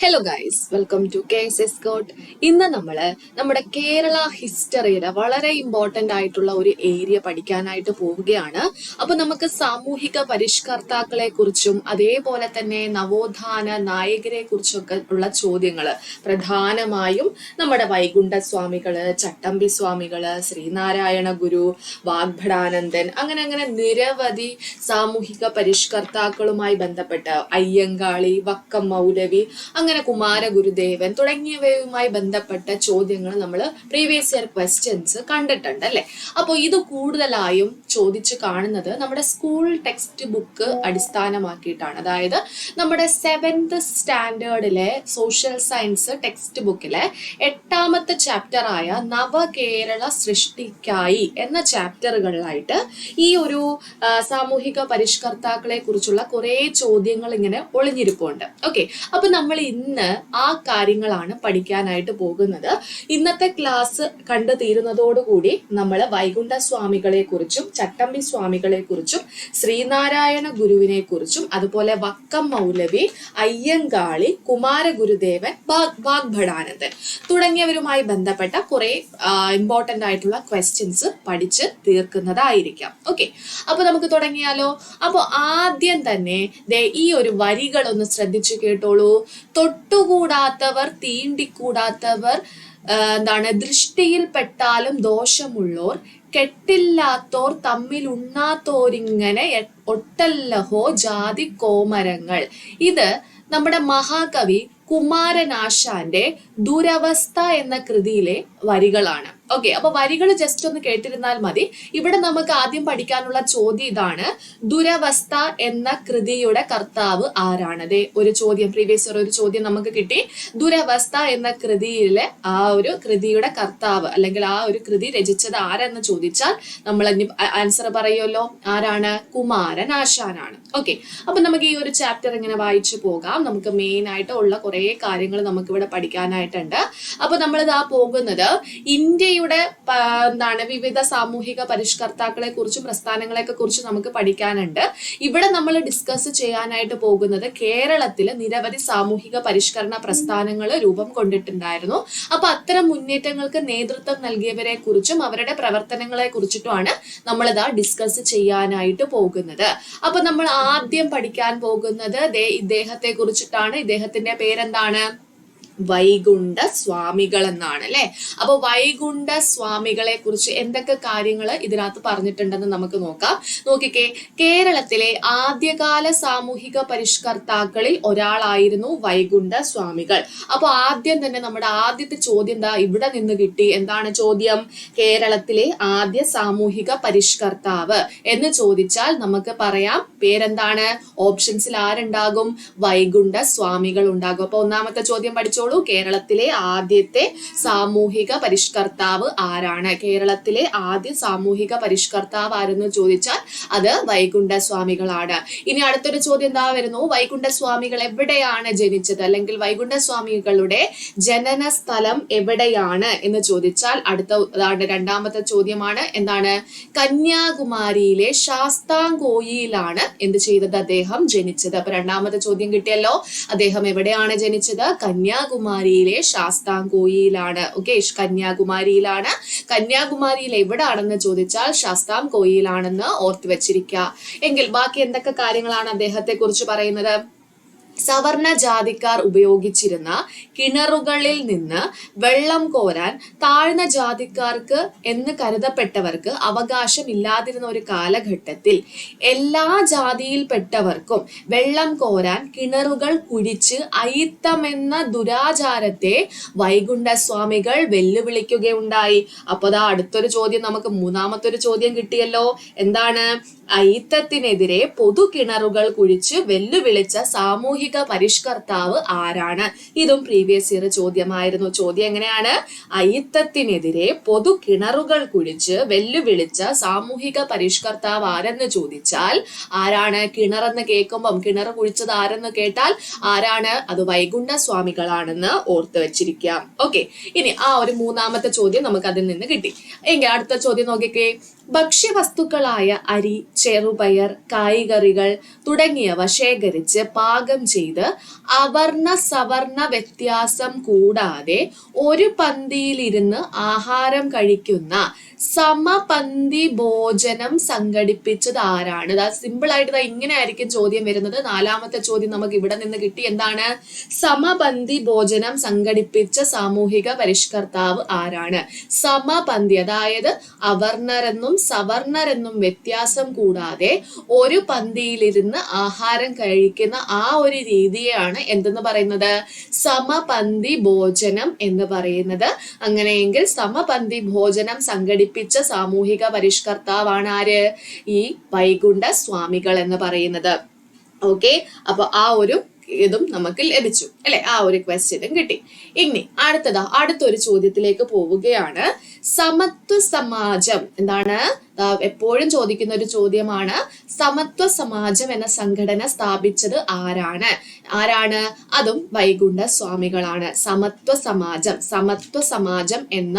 Hello guys welcome to K S S coat ഇന്ന് നമ്മൾ നമ്മുടെ കേരള ഹിസ്റ്ററിയിലെ വളരെ ഇമ്പോർട്ടന്റ് ആയിട്ടുള്ള ഒരു ഏരിയ പഠിക്കാനായിട്ട് പോവുകയാണ്. അപ്പോൾ നമുക്ക് സാമൂഹിക പരിഷ്കർത്താക്കളെ കുറിച്ചും അതേപോലെ തന്നെ നവോത്ഥാന നായകരെ കുറിച്ചൊക്കെ ഉള്ള ചോദ്യങ്ങൾ പ്രധാനമായും നമ്മുടെ വൈകുണ്ഠ സ്വാമികൾ ചട്ടമ്പി സ്വാമികൾ ശ്രീനാരായണ ഗുരു വാഗ്ഭടാനന്ദൻ അങ്ങനെ അങ്ങനെ നിരവധി സാമൂഹിക പരിഷ്കർത്താക്കളുമായി ബന്ധപ്പെട്ട് അയ്യങ്കാളി വക്കം മൗലവി അങ്ങനെ കുമാര ഗുരുദേവൻ തുടങ്ങിയവയുമായി ബന്ധപ്പെട്ട ചോദ്യങ്ങൾ നമ്മൾ പ്രീവിയസ് ഇയർ ക്വസ്റ്റ്യൻസ് കണ്ടിട്ടുണ്ട് അല്ലെ? അപ്പോൾ ഇത് കൂടുതലായും ചോദിച്ചു കാണുന്നത് നമ്മുടെ സ്കൂൾ ടെക്സ്റ്റ് ബുക്ക് അടിസ്ഥാനമാക്കിയിട്ടാണ്. അതായത് നമ്മുടെ സെവൻത് സ്റ്റാൻഡേർഡിലെ സോഷ്യൽ സയൻസ് ടെക്സ്റ്റ് ബുക്കിലെ എട്ടാമത്തെ ചാപ്റ്ററായ നവകേരള സൃഷ്ടിക്കായി എന്ന ചാപ്റ്ററുകളിലായിട്ട് ഈ ഒരു സാമൂഹിക പരിഷ്കർത്താക്കളെ കുറിച്ചുള്ള കുറെ ചോദ്യങ്ങൾ ഇങ്ങനെ ഒളിഞ്ഞിരിപ്പുണ്ട്. ഓക്കെ അപ്പൊ നമ്മൾ ഇന്ന് ആ കാര്യങ്ങളാണ് പഠിക്കാനായിട്ട് പോകുന്നത്. ഇന്നത്തെ ക്ലാസ് കണ്ടു തീരുന്നതോടുകൂടി നമ്മൾ വൈകുണ്ഠ സ്വാമികളെ കുറിച്ചും ചട്ടമ്പി സ്വാമികളെ കുറിച്ചും ശ്രീനാരായണ ഗുരുവിനെ കുറിച്ചും അതുപോലെ വക്കം മൗലവി അയ്യങ്കാളി കുമാരഗുരുദേവൻ വാഗ് വാഗ്ഭടാനന്ദൻ തുടങ്ങിയവരുമായി ബന്ധപ്പെട്ട കുറെ ഇമ്പോർട്ടന്റ് ആയിട്ടുള്ള ക്വസ്റ്റ്യൻസ് പഠിച്ച് തീർക്കുന്നതായിരിക്കാം. ഓക്കെ അപ്പൊ നമുക്ക് തുടങ്ങിയാലോ? അപ്പോൾ ആദ്യം തന്നെ ഈ ഒരു വരികൾ ഒന്ന് ശ്രദ്ധിച്ചു കേട്ടോളൂ. തൊട്ടുകൂടാത്തവർ തീണ്ടിക്കൂടാത്തവർ എന്താണ് ദൃഷ്ടിയിൽപ്പെട്ടാലും ദോഷമുള്ളോർ കെട്ടില്ലാത്തോർ തമ്മിൽ ഉണ്ണാത്തോരിങ്ങനെ ഒട്ടല്ലഹോ ജാതി കോമരങ്ങൾ. ഇത് നമ്മുടെ മഹാകവി കുമാരനാശാന്റെ ദുരവസ്ഥ എന്ന കൃതിയിലെ വരികളാണ്. ഓക്കെ അപ്പൊ വരികൾ ജസ്റ്റ് ഒന്ന് കേട്ടിരുന്നാൽ മതി. ഇവിടെ നമുക്ക് ആദ്യം പഠിക്കാനുള്ള ചോദ്യം ഇതാണ്. ദുരവസ്ഥ എന്ന കൃതിയുടെ കർത്താവ് ആരാണ്? അതെ ഒരു ചോദ്യം പ്രീവിയസ് ഇയർ ഒരു ചോദ്യം നമുക്ക് കിട്ടി. ദുരവസ്ഥ എന്ന കൃതിയിലെ ആ ഒരു കൃതിയുടെ കർത്താവ് അല്ലെങ്കിൽ ആ ഒരു കൃതി രചിച്ചത് ആരെന്ന് ചോദിച്ചാൽ നമ്മൾ ആൻസർ പറയുമല്ലോ. ആരാണ്? കുമാരൻ ആശാനാണ്. ഓക്കെ അപ്പൊ നമുക്ക് ഈ ഒരു ചാപ്റ്റർ ഇങ്ങനെ വായിച്ചു പോകാം. നമുക്ക് മെയിൻ ആയിട്ട് ഉള്ള കുറെ കാര്യങ്ങൾ നമുക്ക് ഇവിടെ പഠിക്കാനായിട്ടുണ്ട്. അപ്പൊ നമ്മളിതാ പോകുന്നത് ഇന്ത്യയുടെ പ- എന്താണ് വിവിധ സാമൂഹിക പരിഷ്കർത്താക്കളെ കുറിച്ചും പ്രസ്ഥാനങ്ങളെയൊക്കെ കുറിച്ച് നമുക്ക് പഠിക്കാനുണ്ട്. ഇവിടെ നമ്മൾ ഡിസ്കസ് ചെയ്യാനായിട്ട് പോകുന്നത് കേരളത്തിൽ നിരവധി സാമൂഹിക പരിഷ്കരണ പ്രസ്ഥാനങ്ങൾ രൂപം കൊണ്ടിട്ടുണ്ടായിരുന്നു. അപ്പൊ അത്തരം മുന്നേറ്റങ്ങൾക്ക് നേതൃത്വം നൽകിയവരെ കുറിച്ചും അവരുടെ പ്രവർത്തനങ്ങളെ കുറിച്ചിട്ടുമാണ് നമ്മളിതാ ഡിസ്കസ് ചെയ്യാനായിട്ട് പോകുന്നത്. അപ്പൊ നമ്മൾ ആദ്യം പഠിക്കാൻ പോകുന്നത് ഇദ്ദേഹത്തെ കുറിച്ചിട്ടാണ്. ഇദ്ദേഹത്തിന്റെ പേരെന്താണ്? വൈകുണ്ഠ സ്വാമികൾ എന്നാണ് അല്ലെ അപ്പൊ വൈകുണ്ഠ സ്വാമികളെ കുറിച്ച് എന്തൊക്കെ കാര്യങ്ങൾ ഇതിനകത്ത് പറഞ്ഞിട്ടുണ്ടെന്ന് നമുക്ക് നോക്കാം. നോക്കിക്കേ കേരളത്തിലെ ആദ്യകാല സാമൂഹിക പരിഷ്കർത്താക്കളിൽ ഒരാളായിരുന്നു വൈകുണ്ഠ സ്വാമികൾ. അപ്പൊ ആദ്യം തന്നെ നമ്മുടെ ആദ്യത്തെ ചോദ്യം എന്താ? ഇവിടെ നിന്ന് കിട്ടി. എന്താണ് ചോദ്യം? കേരളത്തിലെ ആദ്യ സാമൂഹിക പരിഷ്കർത്താവ് എന്ന് ചോദിച്ചാൽ നമുക്ക് പറയാം. പേരെന്താണ്? ഓപ്ഷൻസിൽ ആരുണ്ടാകും? വൈകുണ്ഠ സ്വാമികൾ ഉണ്ടാകും അപ്പൊ ഒന്നാമത്തെ ചോദ്യം പഠിച്ചോളൂ. കേരളത്തിലെ ആദ്യത്തെ സാമൂഹിക പരിഷ്കർത്താവ് ആരാണ്? കേരളത്തിലെ ആദ്യ സാമൂഹിക പരിഷ്കർത്താവ് ആരെന്ന് ചോദിച്ചാൽ അത് വൈകുണ്ഠസ്വാമികളാണ്. ഇനി അടുത്തൊരു ചോദ്യം എന്താ വരുന്നു? വൈകുണ്ഠസ്വാമികൾ എവിടെയാണ് ജനിച്ചത്? അല്ലെങ്കിൽ വൈകുണ്ഠസ്വാമികളുടെ ജനന സ്ഥലം എവിടെയാണ് എന്ന് ചോദിച്ചാൽ അടുത്ത അതാണ് രണ്ടാമത്തെ ചോദ്യമാണ്. എന്താണ്? കന്യാകുമാരിയിലെ ശാസ്താംകോയിലാണ് എന്ത് ചെയ്തത് അദ്ദേഹം ജനിച്ചത്. അപ്പൊ രണ്ടാമത്തെ ചോദ്യം കിട്ടിയല്ലോ. അദ്ദേഹം എവിടെയാണ് ജനിച്ചത്? കന്യാകുമാരിയിലെ ശാസ്താംകോയിലാണ്. ഓക്കെ കന്യാകുമാരിയിലാണ്. കന്യാകുമാരിയിൽ എവിടാണെന്ന് ചോദിച്ചാൽ ശാസ്താംകോയിലാണെന്ന് ഓർത്തു വെച്ചിരിക്കുക എങ്കിൽ ബാക്കി എന്തൊക്കെ കാര്യങ്ങളാണ് അദ്ദേഹത്തെ കുറിച്ച് പറയുന്നത്? സവർണ ജാതിക്കാർ ഉപയോഗിച്ചിരുന്ന കിണറുകളിൽ നിന്ന് വെള്ളം കോരാൻ താഴ്ന്ന ജാതിക്കാർക്ക് എന്ന് കരുതപ്പെട്ടവർക്ക് അവകാശമില്ലാതിരുന്ന ഒരു കാലഘട്ടത്തിൽ എല്ലാ ജാതിയിൽപ്പെട്ടവർക്കും വെള്ളം കോരാൻ കിണറുകൾ കുഴിച്ച് അയിത്തമെന്ന ദുരാചാരത്തെ വൈകുണ്ഠ സ്വാമികൾ വെല്ലുവിളിക്കുകയുണ്ടായി. അപ്പൊ അതാ അടുത്തൊരു ചോദ്യം നമുക്ക് മൂന്നാമത്തെ ഒരു ചോദ്യം കിട്ടിയല്ലോ. എന്താണ്? അയിത്തത്തിനെതിരെ പൊതു കിണറുകൾ കുഴിച്ച് വെല്ലുവിളിച്ച സാമൂഹിക പരിഷ്കർത്താവ് ആരാണ്? ഇതും പ്രീവിയസ് ഇയർ ചോദ്യമായിരുന്നു. ചോദ്യം എങ്ങനെയാണ്? അയിത്തത്തിനെതിരെ പൊതു കിണറുകൾ കുഴിച്ച് വെല്ലുവിളിച്ച സാമൂഹിക പരിഷ്കർത്താവ് ആരെന്ന് ചോദിച്ചാൽ ആരാണ്? കിണറെന്ന് കേൾക്കുമ്പം കിണർ കുഴിച്ചത് ആരെന്ന് കേട്ടാൽ ആരാണ്? അത് വൈകുണ്ഠ സ്വാമികളാണെന്ന് ഓർത്ത് വെച്ചിരിക്കാം. ഓക്കെ ഇനി ആ ഒരു മൂന്നാമത്തെ ചോദ്യം നമുക്ക് അതിൽ നിന്ന് കിട്ടി. എങ്കിൽ അടുത്ത ചോദ്യം നോക്കിക്കേ. ഭക്ഷ്യവസ്തുക്കളായ അരി ചെറുപയർ കായ്കറികൾ തുടങ്ങിയവ ശേഖരിച്ച് പാകം ചെയ്ത് അവർണ സവർണ വ്യത്യാസം കൂടാതെ ഒരു പന്തിയിലിരുന്ന് ആഹാരം കഴിക്കുന്ന സമപന്തി ഭോജനം സംഘടിപ്പിച്ചത് ആരാണ്? സിമ്പിൾ ആയിട്ട് ഇങ്ങനെ ആയിരിക്കും ചോദ്യം വരുന്നത്. നാലാമത്തെ ചോദ്യം നമുക്ക് ഇവിടെ നിന്ന് കിട്ടി. എന്താണ്? സമപന്തി ഭോജനം സംഘടിപ്പിച്ച സാമൂഹിക പരിഷ്കർത്താവ് ആരാണ്? സമപന്തി അതായത് അവർണരെന്നും സവർണരെന്നും വ്യത്യാസം കൂടാതെ ഒരു പന്തിയിലിരുന്ന് ആഹാരം കഴിക്കുന്ന ആ ഒരു രീതിയാണ് എന്തെന്ന് പറയുന്നത്? സമപന്തി ഭോജനം എന്ന് പറയുന്നത്. അങ്ങനെയെങ്കിൽ സമപന്തി ഭോജനം സംഘടിപ്പിച്ച സാമൂഹിക പരിഷ്കർത്താവാണ് ആര്? ഈ വൈകുണ്ഠ സ്വാമികൾ എന്ന് പറയുന്നത്. ഓക്കെ? അപ്പൊ ആ ഒരു ഇതും നമുക്ക് ലഭിച്ചു. അല്ലെ? ആ ഒരു ക്വസ്റ്റ്യനും കിട്ടി. ഇനി അടുത്തതാ അടുത്തൊരു ചോദ്യത്തിലേക്ക് പോവുകയാണ്. സമത്വ സമാജം എന്താണ്? എപ്പോഴും ചോദിക്കുന്ന ഒരു ചോദ്യമാണ് സമത്വ സമാജം എന്ന സംഘടന സ്ഥാപിച്ചത് ആരാണ്? ആരാണ്? അതും വൈകുണ്ഠ സ്വാമികളാണ്. സമത്വ സമാജം സമത്വ സമാജം എന്ന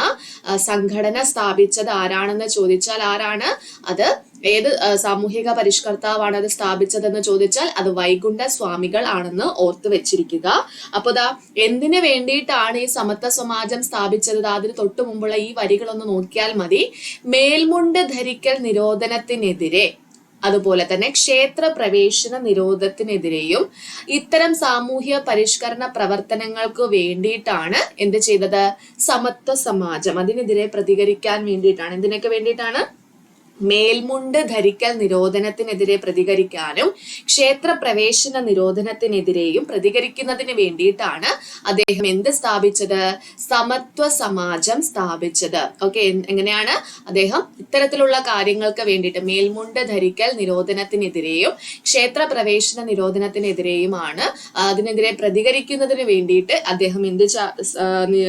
സംഘടന സ്ഥാപിച്ചത് ആരാണെന്ന് ചോദിച്ചാൽ ആരാണ്? അത് ഏത് സാമൂഹിക പരിഷ്കർത്താവാണ് അത് സ്ഥാപിച്ചതെന്ന് ചോദിച്ചാൽ അത് വൈകുണ്ഠ സ്വാമികൾ ആണെന്ന് ഓർത്തു വെച്ചിരിക്കുക. അപ്പൊ ദാ എന്തിനു വേണ്ടിയിട്ടാണ് ഈ സമത്വ സമാജം സ്ഥാപിച്ചത്? അതിന് തൊട്ടു മുമ്പുള്ള ഈ വരികളൊന്ന് നോക്കിയാൽ മതി. മേൽമുണ്ട് ധരിക്കൽ നിരോധനത്തിനെതിരെ അതുപോലെ തന്നെ ക്ഷേത്ര പ്രവേശന നിരോധത്തിനെതിരെയും ഇത്തരം സാമൂഹ്യ പരിഷ്കരണ പ്രവർത്തനങ്ങൾക്ക് വേണ്ടിയിട്ടാണ് എന്ത് ചെയ്തത്? സമത്വ സമാജം. അതിനെതിരെ പ്രതികരിക്കാൻ വേണ്ടിയിട്ടാണ്. എന്തിനൊക്കെ വേണ്ടിയിട്ടാണ്? മേൽമുണ്ട് ധരിക്കൽ നിരോധനത്തിനെതിരെ പ്രതികരിക്കാനും ക്ഷേത്ര പ്രവേശന നിരോധനത്തിനെതിരെയും പ്രതികരിക്കുന്നതിന് വേണ്ടിയിട്ടാണ് അദ്ദേഹം എന്ത് സ്ഥാപിച്ചത്? സമത്വ സമാജം സ്ഥാപിച്ചത്. ഓക്കെ എങ്ങനെയാണ് അദ്ദേഹം ഇത്തരത്തിലുള്ള കാര്യങ്ങൾക്ക് വേണ്ടിയിട്ട് മേൽമുണ്ട് ധരിക്കൽ നിരോധനത്തിനെതിരെയും ക്ഷേത്ര പ്രവേശന നിരോധനത്തിനെതിരെയുമാണ് അതിനെതിരെ പ്രതികരിക്കുന്നതിന് വേണ്ടിയിട്ട് അദ്ദേഹം എന്ത്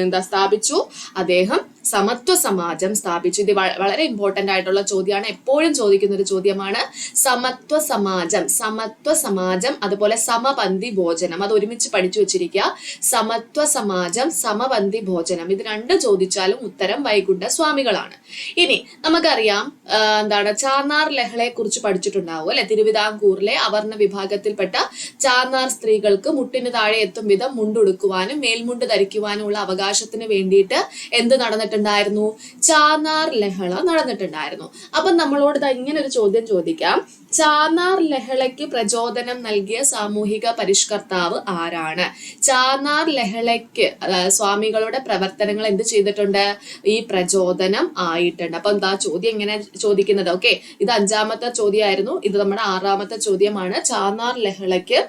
എന്താ സ്ഥാപിച്ചു? അദ്ദേഹം സമത്വ സമാജം സ്ഥാപിച്ചു. ഇത് വളരെ ഇമ്പോർട്ടന്റ് ആയിട്ടുള്ള ചോദ്യമാണ്. എപ്പോഴും ചോദിക്കുന്ന ഒരു ചോദ്യമാണ് സമത്വ സമാജം സമത്വ സമാജം അതുപോലെ സമപന്തി ഭോജനം. അത് ഒരുമിച്ച് പഠിച്ചു വെച്ചിരിക്കുക. സമത്വ സമാജം സമപന്തി ഭോജനം. ഇത് രണ്ട് ചോദിച്ചാലും ഉത്തരം വൈകുണ്ഠ സ്വാമികളാണ്. ഇനി നമുക്കറിയാം എന്താണ് ചാർനാർ ലഹളയെ കുറിച്ച് പഠിച്ചിട്ടുണ്ടാവും അല്ലെ? തിരുവിതാംകൂറിലെ അവർണ വിഭാഗത്തിൽപ്പെട്ട ചാർനാർ സ്ത്രീകൾക്ക് മുട്ടിന് താഴെ എത്തും വിധം മുണ്ടുടുക്കുവാനും മേൽമുണ്ട് ധരിക്കുവാനുമുള്ള അവകാശത്തിന് വേണ്ടിയിട്ട് എന്ത് നടന്നിട്ടുണ്ടായിരുന്നു. ചാനാർ ലഹള നടന്നിട്ടുണ്ടായിരുന്നു. അപ്പൊ നമ്മളോട് ഇങ്ങനെ ഒരു ചോദ്യം ചോദിക്കാം. ചാനാർ ലഹളയ്ക്ക് പ്രചോദനം നൽകിയ സാമൂഹിക പരിഷ്കർത്താവ് ആരാണ്? ചാനാർ ലഹളയ്ക്ക് സ്വാമികളുടെ പ്രവർത്തനങ്ങൾ എന്ത് ചെയ്തിട്ടുണ്ട്? ഈ പ്രചോദനം ആയിട്ടുണ്ട്. അപ്പൊ എന്താ ചോദ്യം എങ്ങനെ ചോദിക്കുന്നത്. ഓക്കെ ഇത് അഞ്ചാമത്തെ ചോദ്യമായിരുന്നു. ഇത് നമ്മുടെ ആറാമത്തെ ചോദ്യമാണ്. ചാനാർ ലഹളയ്ക്ക്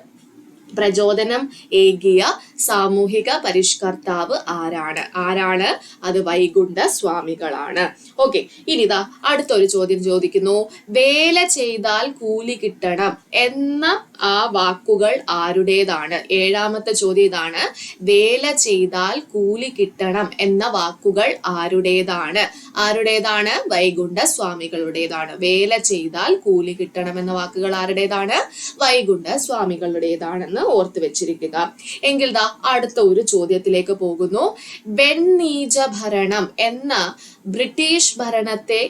പ്രചോദനം ഏകിയ സാമൂഹിക പരിഷ്കർത്താവ് ആരാണ്? ആരാണ്? അത് വൈകുണ്ഠ സ്വാമികളാണ്. ഓക്കെ ഇനി ഇതാ അടുത്തൊരു ചോദ്യം ചോദിക്കുന്നു. വേല ചെയ്താൽ കൂലി കിട്ടണം എന്ന ആ വാക്കുകൾ ആരുടേതാണ്? ഏഴാമത്തെ ചോദ്യം ഇതാണ്. വേല ചെയ്താൽ കൂലി കിട്ടണം എന്ന വാക്കുകൾ ആരുടേതാണ്? ആരുടേതാണ്? വൈകുണ്ഠ സ്വാമികളുടേതാണ്. വേല ചെയ്താൽ കൂലി കിട്ടണം എന്ന വാക്കുകൾ ആരുടേതാണ്? വൈകുണ്ഠ സ്വാമികളുടേതാണെന്ന് ഓർത്തു വെച്ചിരിക്കുക. എങ്കിൽ ദാ അടുത്ത ഒരു ചോദ്യത്തിലേക്ക് പോകുന്നു. വെണ്ണീജ ഭരണം എന്ന ബ്രിട്ടീഷ് ഭരണത്തെ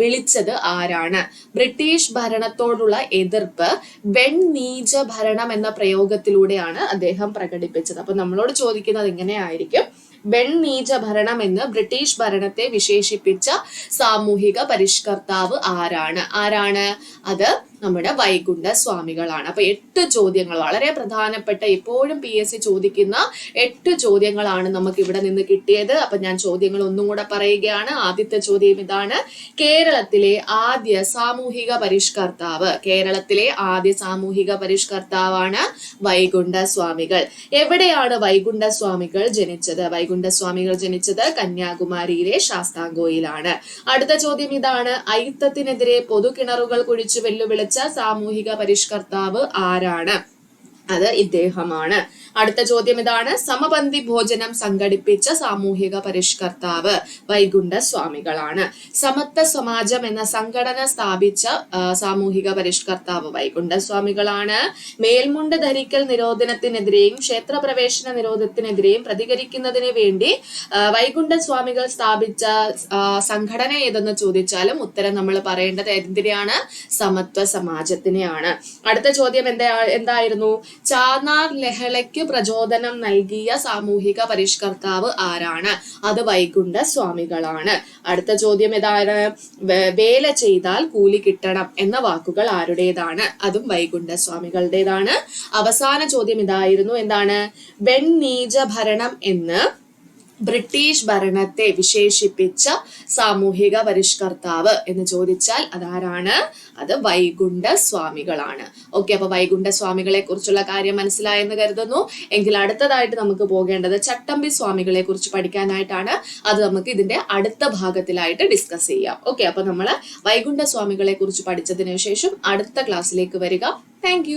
വിളിച്ചത് ആരാണ്? ബ്രിട്ടീഷ് ഭരണത്തോടുള്ള എതിർപ്പ് വെൺ നീച ഭരണം എന്ന പ്രയോഗത്തിലൂടെയാണ് അദ്ദേഹം പ്രകടിപ്പിച്ചത്. അപ്പൊ നമ്മളോട് ചോദിക്കുന്നത് ഇങ്ങനെയായിരിക്കും. നീച ഭരണം എന്ന് ബ്രിട്ടീഷ് ഭരണത്തെ വിശേഷിപ്പിച്ച സാമൂഹിക പരിഷ്കർത്താവ് ആരാണ്? ആരാണ്? അത് നമ്മുടെ വൈകുണ്ഠ സ്വാമികളാണ് അപ്പൊ എട്ട് ചോദ്യങ്ങൾ വളരെ പ്രധാനപ്പെട്ട എപ്പോഴും പി എസ് സി ചോദിക്കുന്ന എട്ട് ചോദ്യങ്ങളാണ് നമുക്ക് ഇവിടെ നിന്ന് കിട്ടിയത്. അപ്പൊ ഞാൻ ചോദ്യങ്ങൾ ഒന്നും കൂടെ പറയുകയാണ്. ആദ്യത്തെ ചോദ്യം ഇതാണ്. കേരളത്തിലെ ആദ്യ സാമൂഹിക പരിഷ്കർത്താവ്. കേരളത്തിലെ ആദ്യ സാമൂഹിക പരിഷ്കർത്താവാണ് വൈകുണ്ഠ സ്വാമികൾ എവിടെയാണ് വൈകുണ്ഠ സ്വാമികൾ ജനിച്ചത്? വൈകുണ്ഠ സ്വാമികൾ ജനിച്ചത് കന്യാകുമാരിയിലെ ശാസ്താംകോയിലാണ്. അടുത്ത ചോദ്യം ഇതാണ്. അയിത്തത്തിനെതിരെ പൊതുകിണറുകൾ കുഴിച്ചു വെല്ലുവിളിച്ച സാമൂഹിക പരിഷ്കർത്താവ് ആരാണ്? അത് ഇദ്ദേഹമാണ്. അടുത്ത ചോദ്യം ഇതാണ്. സമപന്തി ഭോജനം സംഘടിപ്പിച്ച സാമൂഹിക പരിഷ്കർത്താവ് വൈകുണ്ഠ സ്വാമികളാണ്. സമത്വ സമാജം എന്ന സംഘടന സ്ഥാപിച്ച സാമൂഹിക പരിഷ്കർത്താവ് വൈകുണ്ഠ സ്വാമികളാണ്. മേൽമുണ്ട് ധരിക്കൽ നിരോധനത്തിനെതിരെയും ക്ഷേത്രപ്രവേശന നിരോധനത്തിനെതിരെയും പ്രതികരിക്കുന്നതിന് വേണ്ടി വൈകുണ്ഠ സ്വാമികൾ സ്ഥാപിച്ച സംഘടന ഏതെന്ന് ചോദിച്ചാലും ഉത്തരം നമ്മൾ പറയേണ്ടത് എന്തിനെയാണ്? സമത്വ സമാജത്തിനെയാണ്. അടുത്ത ചോദ്യം എന്താ എന്തായിരുന്നു? ചാന്നാർ ലഹളയ്ക്ക് പ്രചോദനം നൽകിയ സാമൂഹിക പരിഷ്കർത്താവ് ആരാണ്? അത് വൈകുണ്ഠ സ്വാമികളാണ് അടുത്ത ചോദ്യം ഏതാണ്? വേല ചെയ്താൽ കൂലി കിട്ടണം എന്ന വാക്കുകൾ ആരുടേതാണ്? അതും വൈകുണ്ഠ സ്വാമികളുടേതാണ് അവസാന ചോദ്യം ഇതായിരുന്നു. എന്താണ്? വെണ്ണീജ ഭരണം എന്ന് ബ്രിട്ടീഷ് ഭരണത്തെ വിശേഷിപ്പിച്ച സാമൂഹിക പരിഷ്കർത്താവ് എന്ന് ചോദിച്ചാൽ അതാരാണ്? അത് വൈകുണ്ഠ സ്വാമികളാണ് ഓക്കെ അപ്പൊ വൈകുണ്ഠ സ്വാമികളെ കുറിച്ചുള്ള കാര്യം മനസ്സിലായെന്ന് കരുതുന്നു. എങ്കിൽ അടുത്തതായിട്ട് നമുക്ക് പോകേണ്ടത് ചട്ടമ്പി സ്വാമികളെ കുറിച്ച് പഠിക്കാനായിട്ടാണ്. അത് നമുക്ക് ഇതിന്റെ അടുത്ത ഭാഗത്തിലായിട്ട് ഡിസ്കസ് ചെയ്യാം. ഓക്കെ അപ്പൊ നമ്മൾ വൈകുണ്ഠ സ്വാമികളെ കുറിച്ച് പഠിച്ചതിനു ശേഷം അടുത്ത ക്ലാസ്സിലേക്ക് വരിക. താങ്ക്